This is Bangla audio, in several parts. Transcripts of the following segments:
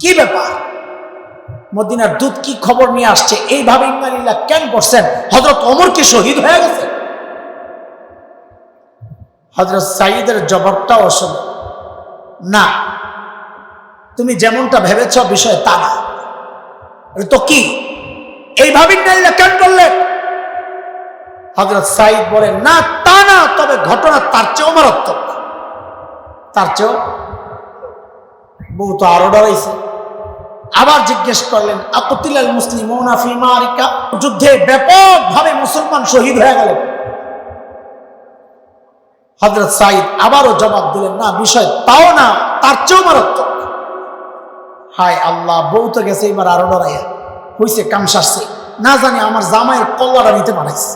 কি ব্যাপার? মদিনার দুধ কি খবর নিয়ে আসছে? এইভাবে ইমানিল্লাহ কেন করছেন? হজরত অমর কি শহীদ হয়ে গেছে? হজরত সাইদের জবাবটাও অসম না, তুমি যেমনটা ভেবেছ বিষয় তা না। তো কি? এইভাবে কেন করলে হজরত সাইদ বলে না না তবে ঘটনা তার চেয়েও মারাত্মক। তার চেয়েও বউ তো আরও ডরাইছে আবার জিজ্ঞেস করলেন আপতিলাল মুসলিম ফিমারিকা যুদ্ধে ব্যাপকভাবে মুসলমান শহীদ হয়ে গেল। হজরত সাইদ আবারও জবাব দিলেন, না, বিষয় তাও না, তার চেয়েও মারাত্মক। হায় আল্লাহ, বউ তো গেছে, এবার আরও ডরাইয়া হইছে, কাম সারছে। না জানি আমার জামাইয়ের কল্লাটা নিতে পারাইছে।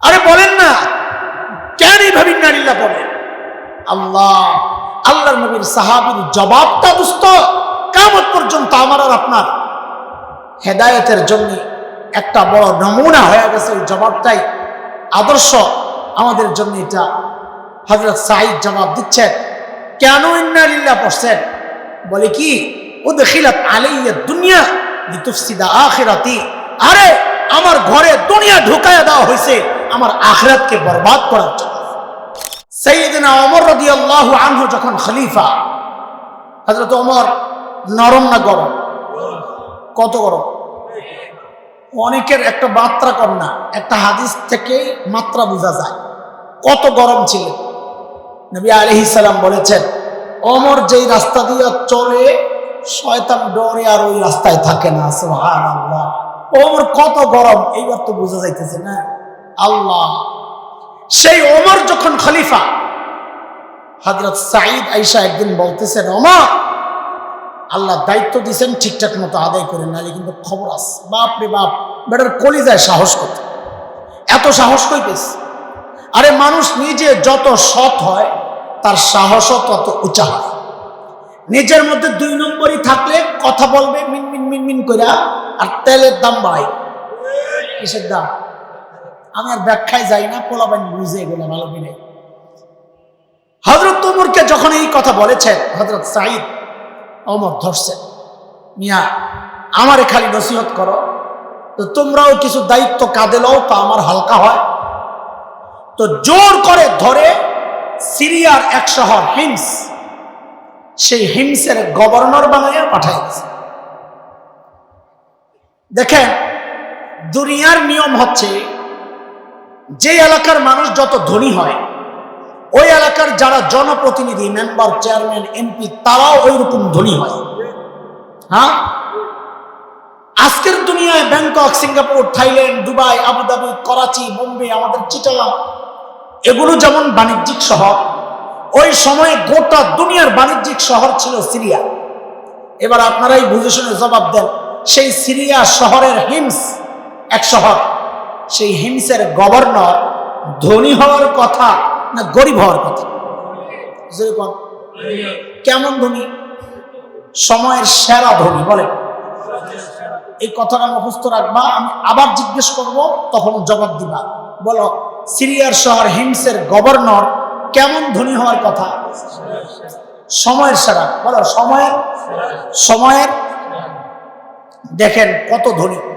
আরে বলেন না। কেন এইভাবে নারীলা বলেন আল্লাহ, আল্লাহর নবীর সাহাবির জবাবটা দুস্ত কামত পর্যন্ত আমার আর আপনার। হেদায়তের জন্য একটা বড় নমুনা হয়ে গেছে ওই জবাবটাই। আদর্শ আমাদের জন্য এটা। হজরত সাহিদ জবাব দিচ্ছেন, কেন ইন্নালিল্লাহ পড়ছেন? বলে কি ও দেখিলাত আলাইয়া দুনিয়া আখিরাতি। আরে, আমার ঘরে দুনিয়া ঢুকায়া দেওয়া হয়েছে। আমার আখিরাতকে বরবাদ করার জন্য। সৈয়দিনা অমর রদি আল্লাহ যখন খলিফা হজরত অমর নরম না গরম? কত গরম? অনেকের একটা মাত্রা কম না, একটা হাদিস থেকে মাত্রা বোঝা যায়। কত গরম ছিল। নবী সালাম বলেছেন অমর যেই রাস্তা দিয়ে চলে, শয়তান ডরে আর ওই রাস্তায় থাকে না সোহান আল্লাহ ওমর কত গরম, এইবার তো বোঝা যাইতেছে না। আল্লাহ। সেই ওমর যখন খলিফা হজরত সাঈদ আইসা একদিন বলতেছেন, ওমর, আল্লাহ দায়িত্ব দিয়েছেন ঠিকঠাক মতো আদায় করে নালে কিন্তু খবর আছে। বাপ রে বাপ, বেটার কলিজায় সাহস কত এত সাহস কই পেস আরে মানুষ নিজে যত সৎ হয়, তার সাহসও তত উঁচা হয়। নিজের মধ্যে দুই নম্বরই থাকলে কথা বলবে মিন মিন মিন মিন কইরা, আর তেলের দাম বাড়াই কিসের দাম? আমি ব্যাখ্যায় যাই না পোলাবেন বুঝে এগুলো ভালো মিলে হজরত উমরকে যখন এই কথা বলেছেন হজরত সাঈদ অমর ধরছেন মিয়া, আমারে খালি নসিহত করো, তো তোমরাও কিছু দায়িত্ব কাঁদে লও, তো আমার হালকা হয়। তো জোর করে ধরে সিরিয়ার এক শহর হিমস, সেই হিমসের গভর্নর বানাইয়া পাঠাই গেছে দেখেন, দুনিয়ার নিয়ম হচ্ছে যে এলাকার মানুষ যত ধনী হয়, ওই এলাকার যারা জনপ্রতিনিধি মেম্বার চেয়ারম্যান এমপি তারাও ওই রকম ধনী হয়। হ্যাঁ? আজকের দুনিয়ায় Bangkok, Singapore, Thailand, Dubai, Abu Dhabi, Karachi, Bombay, আমাদের চিটাগাং, এগুলো যেমন বাণিজ্যিক শহর, ওই সময়ে গোটা দুনিয়ার বাণিজ্যিক শহর ছিল সিরিয়া। এবার আপনারাই বুঝে শুনে জবাব দেন, সেই সিরিয়া শহরের হিমস এক শহর। সেই হিমসের গভর্নর ধনী হওয়ার কথা না গরিব হওয়ার কথা? যেরকম কেমন ধনী? সময়ের সেরা ধনী, বলে। এই কথাটা মুখস্থ রাখবা, আমি আবার জিজ্ঞেস করব, তখন জবাব দিবা। বলো, সিরিয়ার শহর হিমসের গভর্নর কেমন ধনী হওয়ার কথা? সময়ের সেরা। বলো, সময়ের? সময়ের? দেখেন কত ধনী।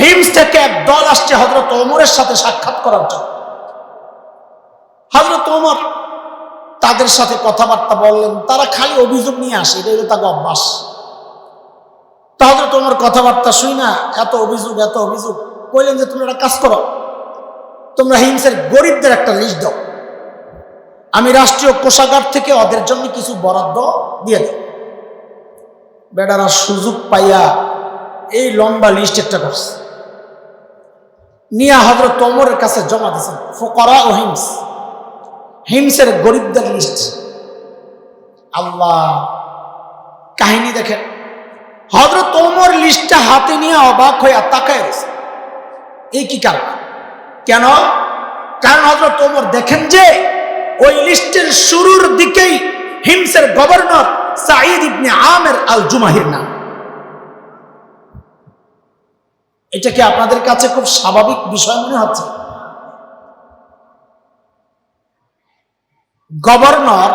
হিমস থেকে এক দল আসছে হজরত ওমরের সাথে সাক্ষাৎ করার জন্য। হজরত ওমর তাদের সাথে কথাবার্তা বললেন, তারা খালি অভিযোগ নিয়ে আসে, এটা হলো তাকে অভ্যাস। তা হজরত ওমর কথাবার্তা শুই না, এত অভিযোগ এত অভিযোগ, কইলেন যে তুমি একটা কাজ করো, তোমরা হিমসের গরিবদের একটা লিস্ট দাও। আমি রাষ্ট্রীয় কোষাগার থেকে ওদের জন্য কিছু বরাদ্দ দিয়ে দেব। বেটারা সুযোগ পাইয়া এই লম্বা লিস্ট একটা করছে। নিয়া হজরত তোমরের কাছে জমা দিয়েছেন। ফোকরা ও হিমস। হিমসের গরিবদের লিস্ট। আল্লাহ, কাহিনী দেখেন। হজরত তোমর লিস্টটা হাতে নিয়ে অবাক হয়ে তাকায় রয়েছে। এই কি কারণ? কেন? কারণ হজরত তোমর দেখেন যে, ওই লিস্টের শুরুর দিকেই হিমসের গভর্নর সাঈদ ইবনে আমের আল জুমাহির নাম। এটা কি আপনাদের কাছে খুব স্বাভাবিক বিষয় মনে হচ্ছে? গভর্নর,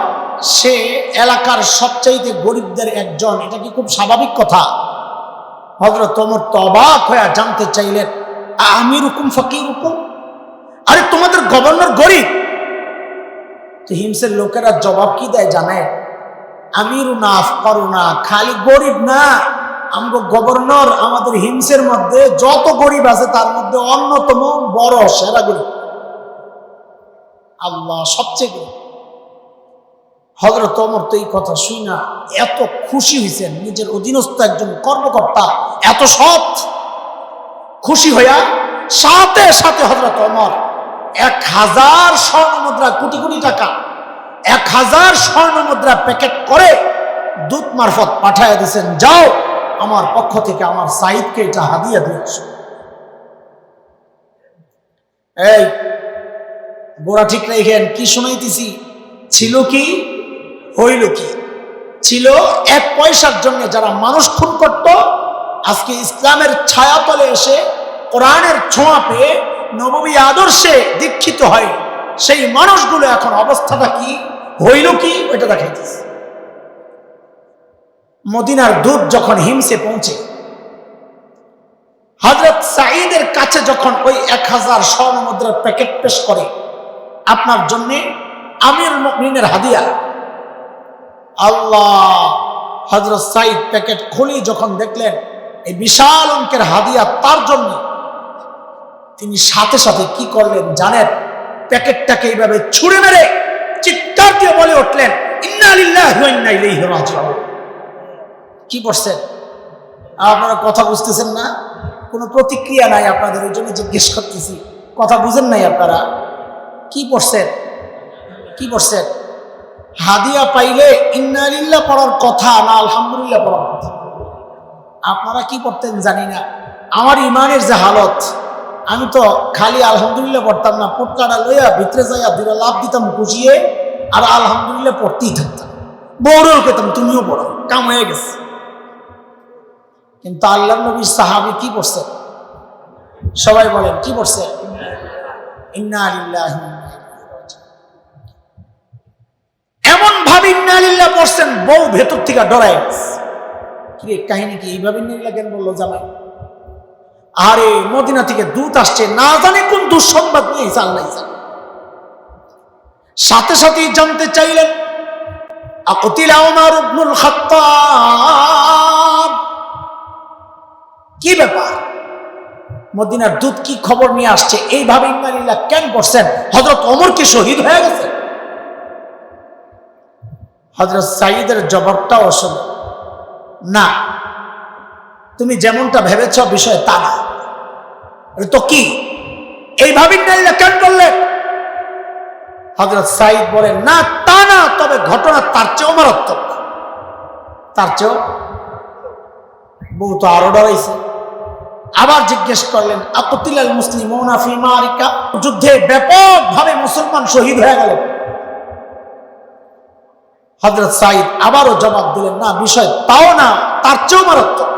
সে এলাকার সবচাইতে গরিবদের একজন, এটা কি খুব স্বাভাবিক কথা? হজরত তোমর তো অবাক হয়ে জানতে চাইলেন আমি রুকুম ফকির রুকুম আরে তোমাদের গভর্নর গরিব। হিমসের লোকেরা জবাব কি দেয় জানে আমিরু না না খালি গরিব না। আমগো গভর্নর আমাদের হিমসের মধ্যে যত গরিব আছে তার মধ্যে অন্যতম বড়, সেরা গরিব। আল্লাহ সবচেয়ে গরিব। হজরত অমর তো এই কথা শুই না, এত খুশি হয়েছেন নিজের অধীনস্থ একজন কর্মকর্তা, এত সৎ। খুশি হইয়া সাথে সাথে হজরত অমর এক হাজার স্বর্ণ মুদ্রা, কোটি কোটি টাকা, এক হাজার স্বর্ণ মুদ্রা প্যাকেট করে দূত মারফত পাঠায় দিয়েছেন যাও আমার পক্ষ থেকে আমার সাইদকে এটা হাদিয়া দিয়ে আসো এই গোড়া ঠিক রেখেন কি শুনাইতেছি? ছিল কি? হইল কি? ছিল এক পয়সার জন্য যারা মানুষ খুন করত, আজকে ইসলামের ছায়া ছায়াতলে এসে কোরআনের ছোঁয়া পেয়ে নবমী আদর্শে দীক্ষিত হয়। সেই মানুষগুলো এখন অবস্থাটা কি? হইল কি? ওইটা দেখাইতেছে। মদিনার দুধ যখন হিমসে পৌঁছে হজরত সাঈদের কাছে যখন ওই এক হাজার স্বর্ণ মুদ্রার প্যাকেট পেশ করে, আপনার জন্যে আমির মুমিনের হাদিয়া। আল্লাহ হজরত সাইদ প্যাকেট খুলি যখন দেখলেন, এই বিশাল অঙ্কের হাদিয়া তার জন্য। তিনি সাথে সাথে কি করলেন জানেন? প্যাকেটটাকে এইভাবে ছুঁড়ে মেরে চিৎকার দিয়ে বলে উঠলেন, ইন্না ইন্না ইলাইহি রাজিউন। কি করছেন? আপনারা কথা বুঝতেছেন না? কোনো প্রতিক্রিয়া নাই আপনাদের, ওই জন্য জিজ্ঞেস করতেছি। কথা বুঝেন নাই আপনারা? কি পড়ছেন কি পড়ছেন হাদিয়া পাইলে ইন্নালিল্লাহ পড়ার কথা না আলহামদুলিল্লাহ পড়ার কথা? আপনারা কি পড়তেন জানি না। আমার ইমানের যে হালত, আমি তো খালি আলহামদুলিল্লাহ পড়তাম না, পোটকাটা লইয়া ভিতরে যাইয়া দুটা লাভ দিতাম কুচিয়ে আর আলহামদুলিল্লাহ পড়তেই থাকতাম। বড় পেতাম তুমিও পড়ো, কাম হয়ে গেছে। কিন্তু আল্লাহ নবীর সাহাবি কি করছে? সবাই বলেন, কি করছে। এমন ভাবে ইন্না আলিল্লাহ পড়ছেন, বউ ভেতর থেকে ডরায়। গেছে কি কাহিনী কি? এইভাবে নিল্লা কেন বলল জামাই? আরে, মদিনা থেকে দূত আসছে, না জানে কোন দুঃসংবাদ নিয়ে আল্লাহ। সাথে সাথেই জানতে চাইলেন আকুতিলা ওমর ইবনুল খাত্তাব। কি ব্যাপার? মদিনার দূত কি খবর নিয়ে আসছে? এইভাবে ইন্নালিল্লাহ কেন করছেন হজরত ওমর কি শহীদ হয়ে গেছে? হজরত সাইদের জবাবটাও শোনো। না, তুমি যেমনটা ভেবেছ বিষয় তা না। তো কি? এইভাবে ইন্নালিল্লাহ কেন করলেন হজরত সাইদ বলেন না, তা না, তবে ঘটনা তার চেয়েও মারাত্মক। তার চেয়েও? বউ তো আরও ডরাইছে। আবার জিজ্ঞেস করলেন আপতিলাল মুসলিম ফি মারিকা? যুদ্ধে ব্যাপকভাবে মুসলমান শহীদ হয়ে গেল। হজরত সাইদ আবারও জবাব দিলেন, না, বিষয় তাও না, তার চেয়েও মারাত্মক।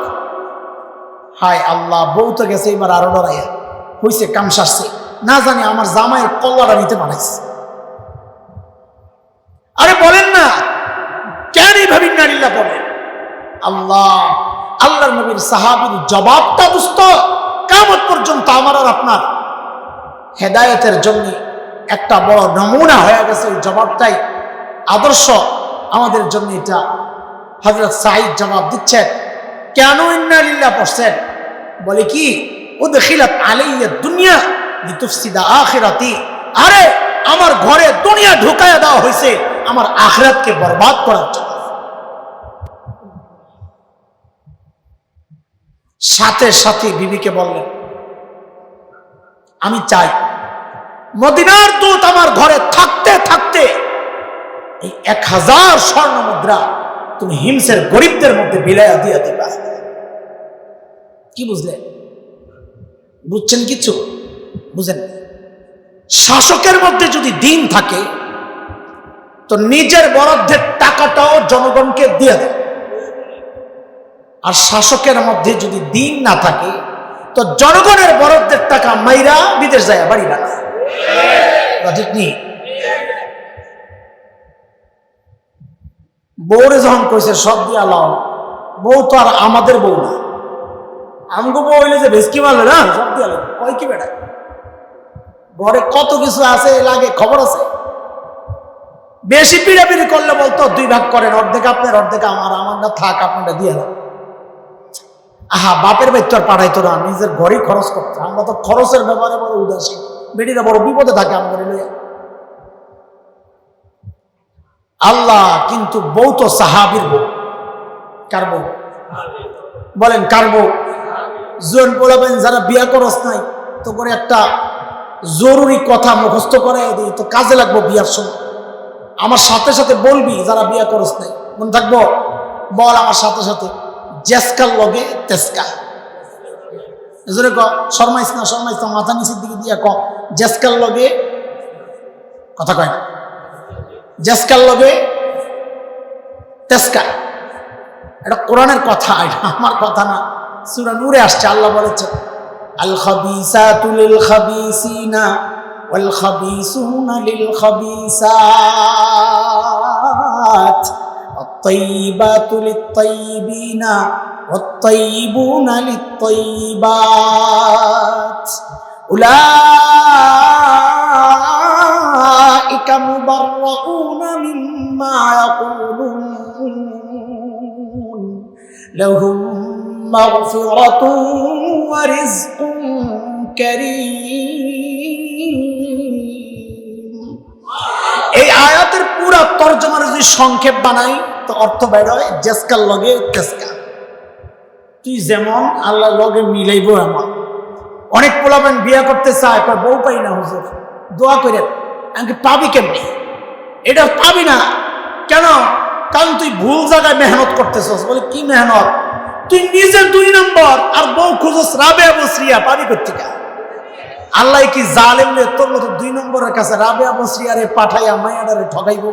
হায় আল্লাহ, বউ তো গেছে এবার আরও ডরাইয়া হইছে, কাম সারছে। না জানি আমার জামাইয়ের কল্লাটা নিতে বানাইছে আরে বলেন না, কেন এইভাবে নারীলা বলেন আল্লাহ আল্লাহর নবীর সাহাবির জবাবটা বুঝত কামত পর্যন্ত আমার আর আপনার হেদায়তের জন্য একটা বড় নমুনা হয়ে গেছে ওই জবাবটাই। আদর্শ আমাদের জন্য এটা। হজরত সাহিদ জবাব দিচ্ছেন, কেন ইন্নালিল্লা পড়ছেন বলে কি ও দেখিলাত আলাইয়া দুনিয়া লিতুফসিদা আখিরাতি। আরে, আমার ঘরে দুনিয়া ঢুকায়া দেওয়া হয়েছে, আমার আখরাতকে বরবাদ করার জন্য। সাথে সাথে বিবিকে বললেন আমি চাই মদিনার দূত আমার ঘরে থাকতে থাকতে এই এক হাজার স্বর্ণ মুদ্রা তুমি হিমসের গরিবদের মধ্যে বিলাইয়া দিয়ে দিবা। কি বুঝলেন বুঝছেন কিছু? বুঝেন শাসকের মধ্যে যদি দিন থাকে, তো নিজের বরাদ্দের টাকাটাও জনগণকে দিয়ে দেয়। আর শাসকের মধ্যে যদি দিন না থাকে, তো জনগণের বরাদ্দের টাকা মাইরা বিদেশ যায়, বাড়ি কথা ঠিক বউরে যখন কইছে, সব দিয়া লাও। বউ তো আর আমাদের বউ না। আমগো বউ হইলে যে ভেসকি মারলে না? সব দিয়া লাও। কয় কি বেটা? ঘরে কত কিছু আছে, লাগে, খবর আছে? বেশি পিড়াপিড়ি করলে বলতো, দুই ভাগ করেন, অর্ধেক আপনার, অর্ধেক আমার, আমারটা থাক, আপনারটা দিয়ে দাও। আহা, বাপের বাড়ি আর পাঠাইতো না, নিজের ঘরেই খরচ করতো। আমরা তো খরচের ব্যাপারে বড় উদাসীন। বেটিরা বড় বিপদে থাকে আমাদের লইয়া। আল্লাহ কিন্তু বউ তো সাহাবির বউ। কার বউ? বলেন, কার বউ? জোন বলাবেন যারা বিয়া করস নাই, তো করে একটা জরুরি কথা মুখস্থ করে দিই, তো কাজে লাগবো বিয়ার সময়। আমার সাথে সাথে বলবি যারা বিয়া করস নাই। মনে থাকব? বল আমার সাথে সাথে। জেসকার লগে তেসকা। এজরে ক, শর্মাইস না শর্মাইস না, মাথা নিচের দিকে দিয়া ক। জেসকার লগে, কথা কয় না। জেসকার লগে তেসকা। এটা কোরআনের কথা, এটা আমার কথা না। সুরা নূরে আসছে, আল্লাহ বলেছে, আল খাবিসাতু লিল খাবিসিনা, ওয়াল খাবিসুনা লিল খাবিসাত। الطيبات للطيبين والطيبون للطيبات أولئك مبرؤون مما يقولون لهم مغفرة ورزق كريم এই আয়াতের পুরা তর্জমার যদি সংক্ষেপ বানাই তো অর্থ বাইর হয় জেসকার লগে তেসকা। তুই যেমন আল্লাহ লগে মিলাইব এমন। অনেক পোলাবেন বিয়া করতে চায়, কয়, বউ পাই না হুজুর, দোয়া করে আমাকে পাবি কেমনি? এটা পাবি না। কেন? কারণ তুই ভুল জায়গায় মেহনত করতেছস। বলে, কি মেহনত? তুই নিজে দুই নম্বর, আর বউ খুঁজস রাবে বসরিয়া পাবি কোথেকে আল্লাহ কি জালেম রে, তোর মতো দুই নম্বরের কাছে রাবে বসরিয়ারে পাঠাইয়া মাইয়াডারে ঠকাইব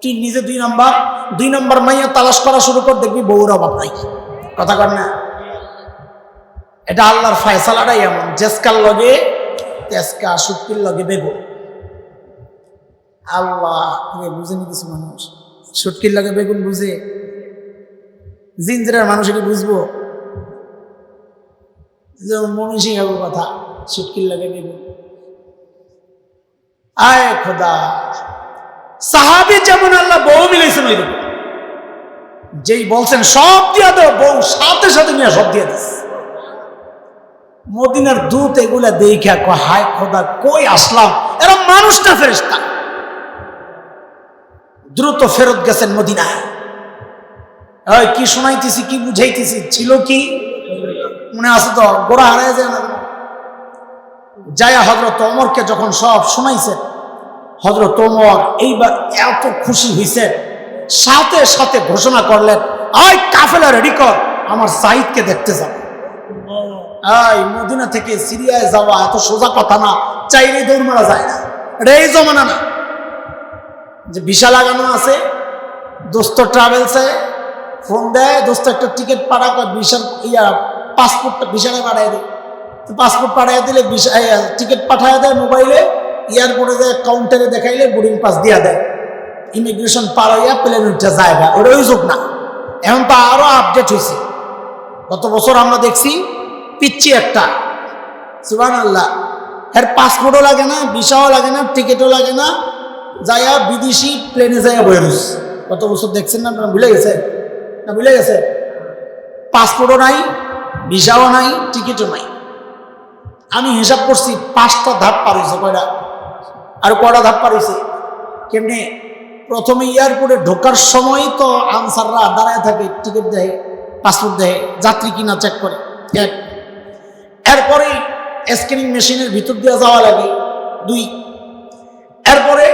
তুই নিজে দুই নম্বর? দুই নম্বর মাইয়া তালাশ করা শুরু কর, দেখবি বউর অভাব কথা কর না। এটা আল্লাহর ফয়সালাটাই এমন। জেসকার লগে তেসকা শুক্তির লগে বেগুন আল্লাহ বুঝেনি কিছু মানুষ? সুটকির লগে বেগুন বুঝে? জিঞ্জিরার মানুষ এটি বুঝব? যেমন মনীষী হবে কথা সুটকির লগে বেগুন। আয় খোদা। সাহাবি যেমন আল্লাহ বউ মিলেছেন ওই রকম যেই বলছেন, সব দিয়া দাও, বউ সাথে সাথে নিয়ে সব দিয়ে দিস মদিনার দূত এগুলা দেখা কয়, হায় খোদা, কই আসলাম? এরা মানুষটা ফেরেস্তা দ্রুত ফেরত গেছেন মদিনায়। ওই কি শোনাইতেছি, কি বুঝাইতেছি, ছিল কি? মনে আছে তো, গোড়া হারায় যায় না। জায়া হজরত অমরকে যখন সব শোনাইছেন হজরত ওমর এইবার এত খুশি হয়েছে সাথে সাথে ঘোষণা করলেন আই কাফেলা রেডি কর, আমার সাইদকে দেখতে যাব। মদিনা থেকে সিরিয়ায় যাওয়া এত সোজা কথা না, চাইলে দৌড় মারা যায় না। এটা এই জমানা না। যে ভিসা লাগানো আছে, দোস্ত ট্রাভেলসে ফোন দেয়, দোস্ত একটা টিকিট পাঠা কর, ভিসার ইয়া পাসপোর্টটা ভিসানে পাঠিয়ে দেয় পাসপোর্ট পাঠিয়ে দিলে ভিসা টিকিট পাঠিয়ে দেয় মোবাইলে এয়ারপোর্টে যায় কাউন্টারে দেখাইলে বোর্ডিং পাস দিয়া দেয়। ইমিগ্রেশন পার হইয়া প্লেন উঠে জায়গা ওটা অভিযোগ না। এখন তো আরও আপডেট হয়েছে গত বছর আমরা দেখছি পিচ্ছি একটা। সুবান আল্লাহ এর পাসপোর্টও লাগে না ভিসাও লাগে না টিকিটও লাগে না। যাইয়া বিদেশি প্লেনে যাইয়া বয়ে রয়েছে গত বছর দেখছেন না ভুলে গেছে? না, ভুলে গেছে? পাসপোর্টও নাই ভিসাও নাই টিকিটও নাই। আমি হিসাব করছি, পাঁচটা ধাপ পার হয়েছে কয়টা? আর কয়টা ধাপ পার হয়েছে কেমনি? প্রথমে এয়ারপোর্টে ঢোকার সময় তো আনসাররা দাঁড়ায় থাকে, টিকিট দেয়, পাসপোর্ট দেয়, যাত্রী কিনা চেক করে। এক। এরপরে স্ক্যানিং মেশিনের ভিতর দিয়ে যাওয়া লাগে। দুই। এরপরে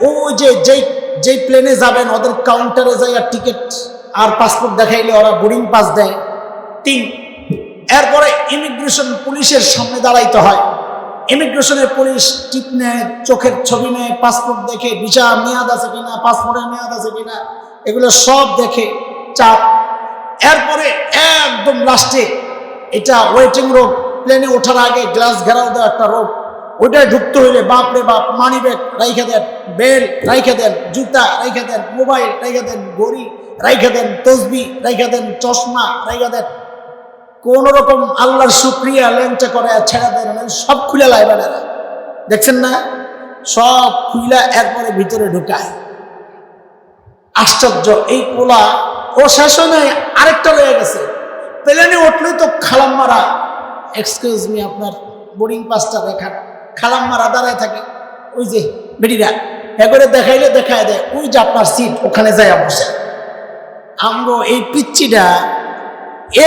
ওই যে যেই যেই প্লেনে যাবেন, ওদের কাউন্টারে যাই আর টিকিট আর পাসপোর্ট দেখাইলে ওরা বোর্ডিং পাস দেয়। তিন। এরপরে ইমিগ্রেশন পুলিশের সামনে দাঁড়াইতে হয়। ইমিগ্রেশনের পুলিশ টিপ নেয় চোখের ছবি নেয় পাসপোর্ট দেখে ভিসা মেয়াদ আছে কিনা পাসপোর্টের মেয়াদ আছে কিনা, এগুলো সব দেখে চাপ। এরপরে একদম লাস্টে এটা ওয়েটিং রোড প্লেনে ওঠার আগে গ্লাস ঘেরাও দেওয়া একটা রোড ওইটায় ঢুকতে হইলে বাপ রে বাপ মানি ব্যাগ রাইখে দেন বেল রাইখে দেন, জুতা রাইখে দেন মোবাইল রাইখে দেন, ঘড়ি রাইখে দেন, তসবি রাইখে দেন, চশমা রাইখে দেন কোন রকম আল্লাহর শুক্রিয়া লেঞ্চা করে, ছেড়ে দেন মানে সব খুলে লাইবে না। দেখছেন না? সব খুইলা একবারে ভিতরে ঢুকায়। আশ্চর্য, এই কোলা ও শাসনে আরেকটা রয়ে গেছে। প্লেনে উঠলেই তো খালাম মারা এক্সকিউজ মি আপনার বোর্ডিং পাসটা দেখান। খালাম মারা দাঁড়ায় থাকে, ওই যে বেডিরা একবারে দেখাইলে দেখায় দেয়, ওই যে আপনার সিট ওখানে যায় বসে। আমগো এই পিচ্চিটা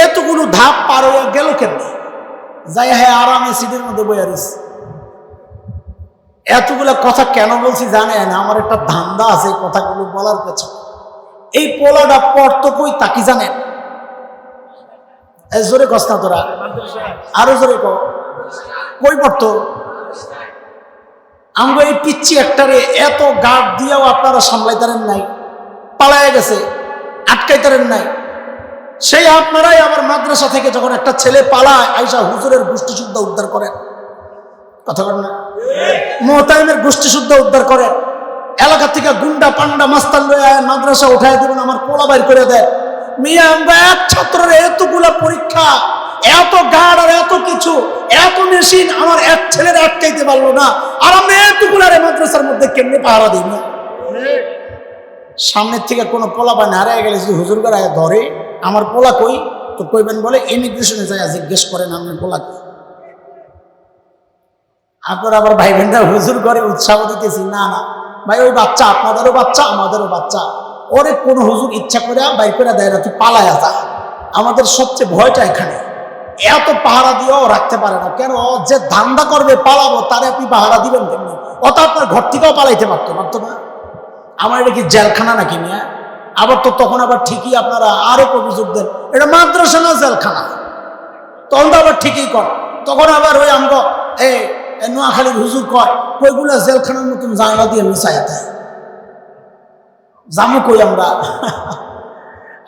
এতগুলো ধাপ পার হয়ে গেল কেন যাই হ্যাঁ আরামে সিটের মধ্যে বইয়া রয়েছে এতগুলা কথা কেন বলছি জানেন? আমার একটা ধান্দা আছে এই কথাগুলো বলার পেছনে। এই পোলাটা পড়তো কই তাকি জানেন? জোরে কস না তোরা। আরও জোরে কো কই পড়তো? আমরা এই পিচ্ছি একটারে এত গার্ড দিয়েও আপনারা সামলাইতারেন নাই পালায় গেছে, আটকাইতারেন নাই। সেই আপনারাই আবার মাদ্রাসা থেকে যখন একটা ছেলে পালায় আইসা হুজুরের গোষ্ঠী শুদ্ধ উদ্ধার করেন কথা বলেন না? মোহতাইমের গোষ্ঠী শুদ্ধ উদ্ধার করে। এলাকা থেকে গুন্ডা পান্ডা মাস্তান লয়ে আয়, মাদ্রাসা উঠায় দেবেন, আমার পোলা বাইর করে দেয়। মিয়া, আমরা এক ছাত্রের এতগুলা পরীক্ষা, এত গার্ড আর এত কিছু, এত মেশিন, আমার এক ছেলের আটকাইতে পারল না। আর আমরা এতগুলার মাদ্রাসার মধ্যে কেমনে পাহারা দিই না সামনের থেকে কোনো পোলা বা হারায় গেলে যদি হুজুর গায়ে ধরে আমার পোলা কই? তো কইবেন বলে ইমিগ্রেশনে যায় জিজ্ঞেস করেন আমার পোলা কই? আপনার আবার ভাই বোনরা হুজুর করে উৎসাহ দিতেছি, না না, ভাই ওই বাচ্চা, আপনাদেরও বাচ্চা, আমাদেরও বাচ্চা। ওরে কোন হুজুর ইচ্ছা করে বাইর করে দেয় না, তুই পালায় যা। আমাদের সবচেয়ে ভয়টা এখানে। এত পাহারা দিয়েও রাখতে পারে না। কেন? যে ধান্দা করবে, পালাবো, তারে আপনি পাহারা দিবেন কেমনি? ও তো আপনার ঘর থেকেও পালাইতে পারতো পারতো না? আমার এটা কি জেলখানা নাকি মিয়া? আবার তো তখন আবার ঠিকই আপনারা আরও অভিযোগ দেন। এটা মাদ্রাসা না জেলখানা? তখন তো আবার ঠিকই কর। তখন আবার ওই আমগো এই নোয়াখালীর হুজুর কয়, কইগুলা জেলখানার মতন জানলা দিয়ে মিশাই জামু কই আমরা?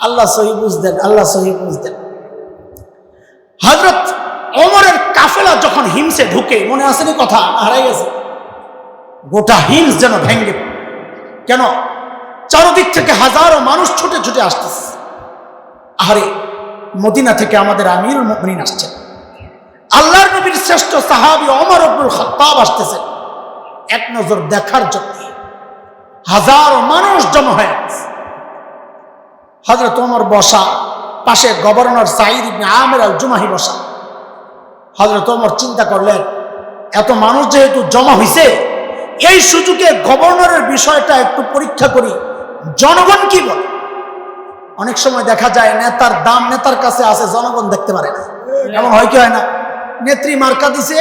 আল্লাহ সহি বুঝদেন আল্লাহ সহি বুঝতেন। হজরত অমরের কাফেলা যখন হিমসে ঢুকে, মনে আসেনি কথা? হারাই গেছে। গোটা হিমস যেন ভেঙ্গে কেন? চারদিক থেকে হাজারো মানুষ ছুটে ছুটে আসতেছে। আরে মদিনা থেকে আমাদের আমির মুমিনিন আসছেন আল্লাহর নবীর শ্রেষ্ঠ সাহাবী অমর আব্দুল খাত্তাব আসতেছেন এক নজর দেখার জন্য। হাজারো মানুষ জমা হয়ে হজরত ওমর বসা, পাশে গভর্নর সাইদ আমের আল জুমাহি বসা। হজরত ওমর চিন্তা করলেন, এত মানুষ যেহেতু জমা হইছে, এই সুযোগে গভর্নরের বিষয়টা একটু পরীক্ষা করি। জনগণ কি বলে? অনেক সময় দেখা যায় নেতার দাম নেতার কাছে আছে, জনগণ দেখতে পারে না। এমন হয় কি হয় না? নেত্রী মার্কা দিছে,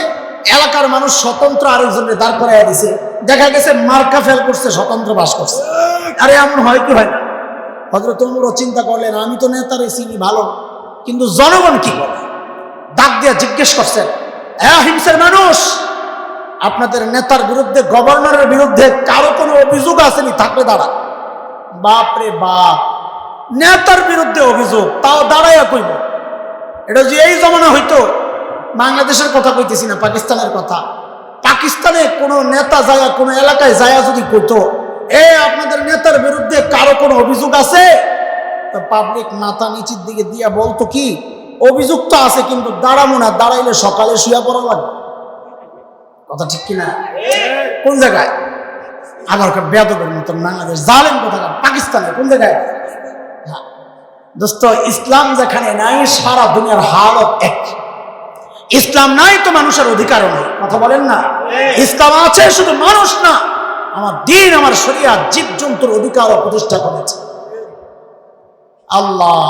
এলাকার মানুষ স্বতন্ত্র আরেকজনের দাঁড় করাইয়া দিছে। দেখা গেছে মার্কা ফেল করছে, স্বতন্ত্র বাস করছে। আরে এমন হয় কি হয় না? হজরত তোমরাও চিন্তা করলেন, আমি তো নেতারে চিনি, ভালো। কিন্তু জনগণ কি বলে? ডাক দিয়া জিজ্ঞেস করছেন হ্যাঁ হিংসের মানুষ, আপনাদের নেতার বিরুদ্ধে, গভর্নরের বিরুদ্ধে কারও কোনো অভিযোগ আসেনি? থাকলে দাঁড়া বাপরে বাপ। নেতার বিরুদ্ধে অভিযোগ তাও দাঁড়াইয়া কইব। এটা যে এই জমানা হইতো বাংলাদেশের কথা কইতেছি না পাকিস্তানের কথা। পাকিস্তানে কোনো নেতা যায় কোনো এলাকায় যায় যদি কইতো এ আপনাদের নেতার বিরুদ্ধে কারও কোনো অভিযোগ আছে? তো পাবলিক মাথা নিচের দিকে দিয়া বলতো কি অভিযোগ তো আছে কিন্তু দাঁড়াবো না দাঁড়াইলে সকালে শুয়া পড়া লাগবে। কথা ঠিক কিনা? কোন জায়গায়? আবার বেদবের মতন বাংলাদেশ জালেম কোথাকার? পাকিস্তানে কোন জায়গায়? হ্যাঁ। দোস্ত, ইসলাম যেখানে নাই, সারা দুনিয়ার হালত এক। ইসলাম নাই তো মানুষের অধিকারও নেই, কথা বলেন না। ইসলাম আছে, শুধু মানুষ না, আমার দিন, আমার শরিয়া জীব জন্তুর অধিকারও প্রতিষ্ঠা করেছে। আল্লাহ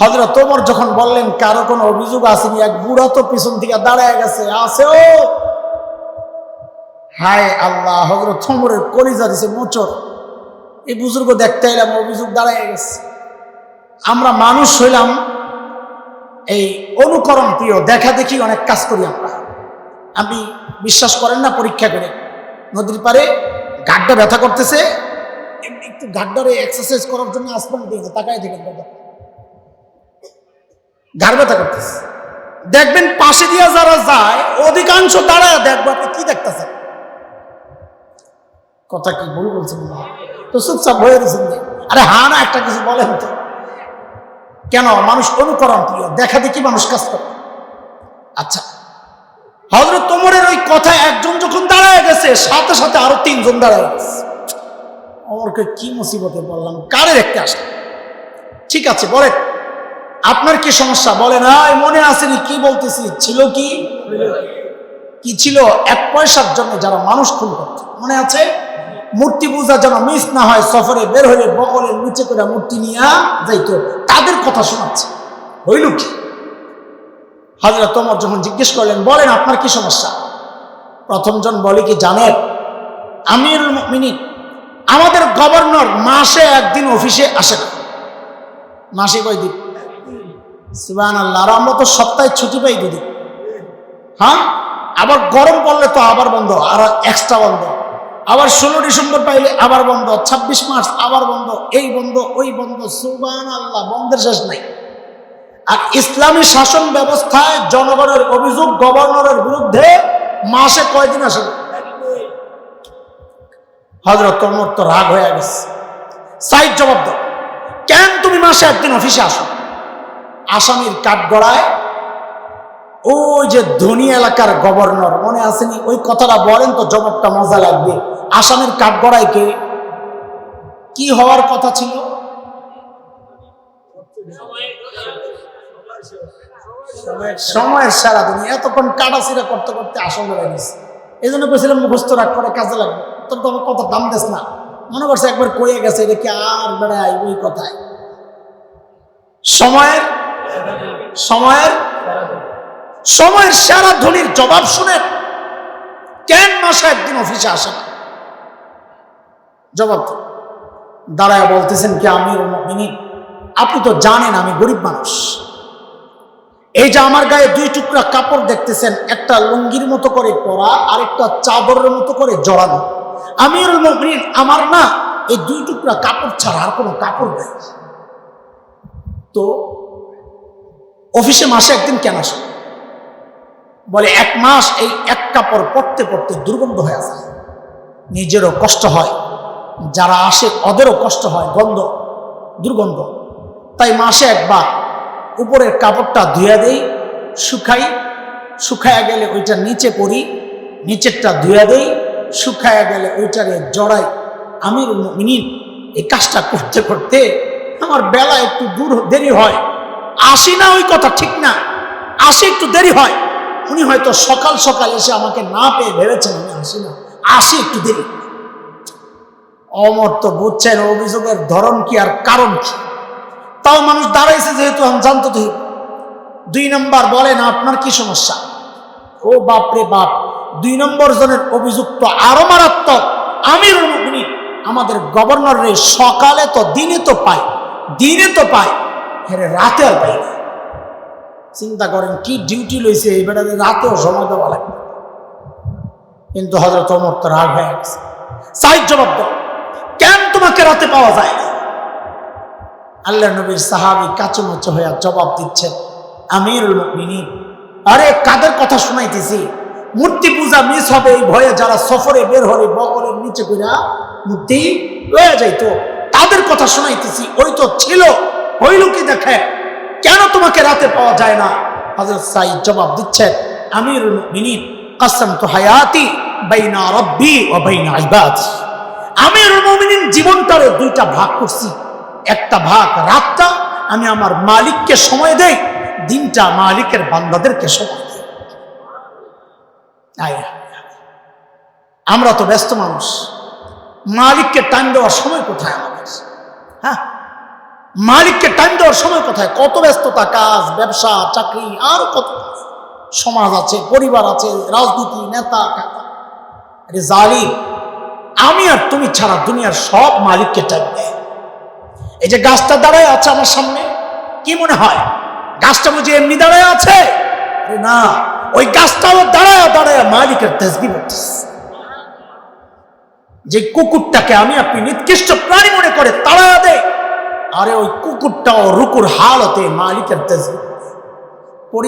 হজরত তোমর যখন বললেন, কারও কোনো অভিযোগ আসেনি, এক বুড়া তো পিছন থেকে দাঁড়ায় গেছে আছে ও হায় আল্লাহ হজরত তোমরের কলিজা দিছে মোচর। এই বুজুর্গ দেখতে এলাম, অভিযোগ দাঁড়ায় গেছে। আমরা মানুষ হইলাম, এই অনুকরণ প্রিয়, দেখা দেখি অনেক কাজ করি আমরা। আপনি বিশ্বাস করেন না, পরীক্ষা করে। নদীর পারে গাড্ডা ব্যথা করতেছে। একটু গাড্ডারে এক্সারসাইজ করার জন্য আসমান দিয়ে না তাকায় দেখেন গাড় ব্যথা করতেছে। দেখবেন পাশে দিয়ে যারা যায়, অধিকাংশ দাঁড়ায় দেখব আপনি কি দেখতেছেন? কথা কি ভুল বলছেন না। তো চুপচাপ হয়ে আরে হা না একটা কিছু বলেন তো কেন? মানুষ অনুকরণ প্রিয়। দেখা দেখি মানুষ কাজ করে। আচ্ছা হজরত তোমরের ওই কথায় একজন যখন দাঁড়ায় গেছে সাথে সাথে আরও তিনজন দাঁড়ায় গেছে। অমরকে কি মুসিবতে বললাম কারে দেখতে আসে ঠিক আছে বলেন। আপনার কি সমস্যা? বলেন আয় মনে আসেনি কি বলতেছি? ছিল কি? কি ছিল? এক পয়সার জন্য যারা মানুষ খুন করত মনে আছে? মূর্তি পূজা যেন মিস না হয়, সফরে বের হলে বগলের নিচে করে মূর্তি নিয়ে যাইতো। তাদের কথা শোনাচ্ছে। হইল কি? হাজরা তোমার যখন জিজ্ঞেস করলেন, বলেন আপনার কি সমস্যা? প্রথমজন বলে কি, জানেন, আমিরুল মুমিনিন, আমাদের গভর্নর মাসে একদিন অফিসে আসে না। মাসে কয়দিন সুবান আল্লাহ আর আমরা তো সপ্তাহে ছুটি পাই দুদিন। হ্যাঁ? আবার গরম পড়লে তো আবার বন্ধ, আর এক্সট্রা বন্ধ। আবার ষোলো ডিসেম্বর পাইলে আবার বন্ধ, ছাব্বিশ মার্চ আবার বন্ধ, এই বন্ধ, ওই বন্ধ সুবান আল্লাহ বন্ধের শেষ নাই। আর ইসলামী শাসন ব্যবস্থায় জনগণের অভিযোগ গভর্নরের বিরুদ্ধে মাসে কয়দিন আসে? হজরত তোমর তো রাগ হয়ে গেছে। সাইড জবাব দাও, কেন তুমি মাসে একদিন অফিসে আসো? আসামির কাঠগড়ায় ওই যে ধনী এলাকার গভর্নর, মনে আসেনি ওই কথাটা বলেন তো, জবাবটা মজা লাগবে। আসামের কাঠগড়ায় কে? কি হওয়ার কথা ছিল? সময়ের সারা দিন এতক্ষণ কাটাছিরা করতে করতে আসল হয়ে গেছে। এই জন্য বলছিলাম মুখস্থ রাখ করে কাজে লাগবে। তোর তো আমার কত দাম দেস না। মনে করছে একবার কয়ে গেছে, এটা কি আর বেড়ায় ওই কথায়? সময়ের সময়ের সময়ের সারা ধ্বনির জবাব শুনে কেন মাসে একদিন অফিসে আসে না? জবাব দাঁড়ায় বলতেছেন কি আমি মিনি আপনি তো জানেন আমি গরিব মানুষ। এই যে আমার গায়ে দুই টুকরা কাপড় দেখতেছেন, একটা লুঙ্গির মতো করে পরা আর একটা চাদরের মতো করে জড়ানো। আমিরুল মুমিনিন, আমার না এই দুই টুকরা কাপড় ছাড়া আর কোনো কাপড় নাই। তো অফিসে মাসে একদিন কেন আসে বলে এক মাস এই এক কাপড় পড়তে পড়তে দুর্গন্ধ হয়ে যায়। নিজেরও কষ্ট হয়। যারা আসে, ওদেরও কষ্ট হয়। গন্ধ, দুর্গন্ধ। তাই মাসে একবার উপরের কাপড়টা ধুয়ে দেই, শুকাই, শুকায়া গেলে ওইটা নিচে পরি নিচেরটা ধুয়ে দেই, শুকায়া গেলে ওইটারে জড়াই। আমি মিনিট এই কাজটা করতে করতে আমার বেলা একটু দূর, দেরি হয়। আসি না ওই কথা ঠিক না। আসি একটু দেরি হয়। উনি হয়তো সকাল সকাল এসে আমাকে না পেয়ে ভেবেছেন আমি আসি না। আসি একটু দেরি। অমর তো বুঝছেন অভিযোগের ধরন কি আর কারণ কি? তাও মানুষ দাঁড়াইছে যেহেতু আমি জানতো তো দুই নম্বর বলেন, আপনার কি সমস্যা? ও বাপরে বাপ, দুই নম্বর জনের অভিযুক্ত আরও মারাত্মক। আমির উনি আমাদের গভর্নর রে সকালে তো, দিনে তো পাই দিনে তো পাই হেরে রাতে আর পাই না। চিন্তা করেন, কি ডিউটি লইছে, এই বেটারে রাতেও সময় দেওয়া লাগবে। কিন্তু হজরত অমর তো রাগ হয়ে গেছে। সাইড জবাব দাও কেন তোমাকে রাতে পাওয়া যায় আল্লাহ নবীর সাহাবি কাচুমাচু হইয়া জবাব দিচ্ছেন মুমিনিন। আরে, কাদের কথা শুনাইতেছি? মূর্তি পূজা মিস হবে এই ভয়ে যারা সফরে বের হলে বগলের নিচে কইরা মূর্তি লয়ে যাইতো, তাদের কথা শুনাইতেছি, ওই তো ছিল, হইল কি দেখে কেন তোমাকে রাতে পাওয়া যায় না? হযরত সাইদ জবাব দিচ্ছেন, আমিরুল মুমিনিন কসম তো হায়াতি বাইনা রব্বি ও বাইনা জীবনটারে দুইটা ভাগ করছি। একটা ভাগ রাতটা আমি আমার মালিককে সময় দেই, দিনটা মালিকের বান্দাদেরকে সময় দেই। আমরা তো ব্যস্ত মানুষ। মালিককে টান দেওয়ার সময় কোথায় আমাদের? হ্যাঁ? মালিককে টাইম দেওয়ার সময় কোথায়? কত ব্যস্ততা, কাজ, ব্যবসা, চাকরি, আর কত সমাজ আছে, পরিবার আছে, রাজনীতি, নেতা আরে জালিম, আমি আর তুমি ছাড়া দুনিয়ার সব মালিককে টাইম দেয়। এই যে গাছটা দাঁড়ায় আছে আমার সামনে, কি মনে হয়? গাছটা বুঝি এমনি দাঁড়ায় আছে? না, ওই গাছটাও দাঁড়ায় দাঁড়ায় মালিকের তেজবি যে কুকুরটাকে আমি আপনি নিকৃষ্ট প্রাণী মনে করে তাড়া দেয় আরে ওই কুকুরটাও রুকুর হালতে মালিকের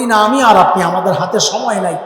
না আমি আর আপনি আমাদের হাতে সময় নাই।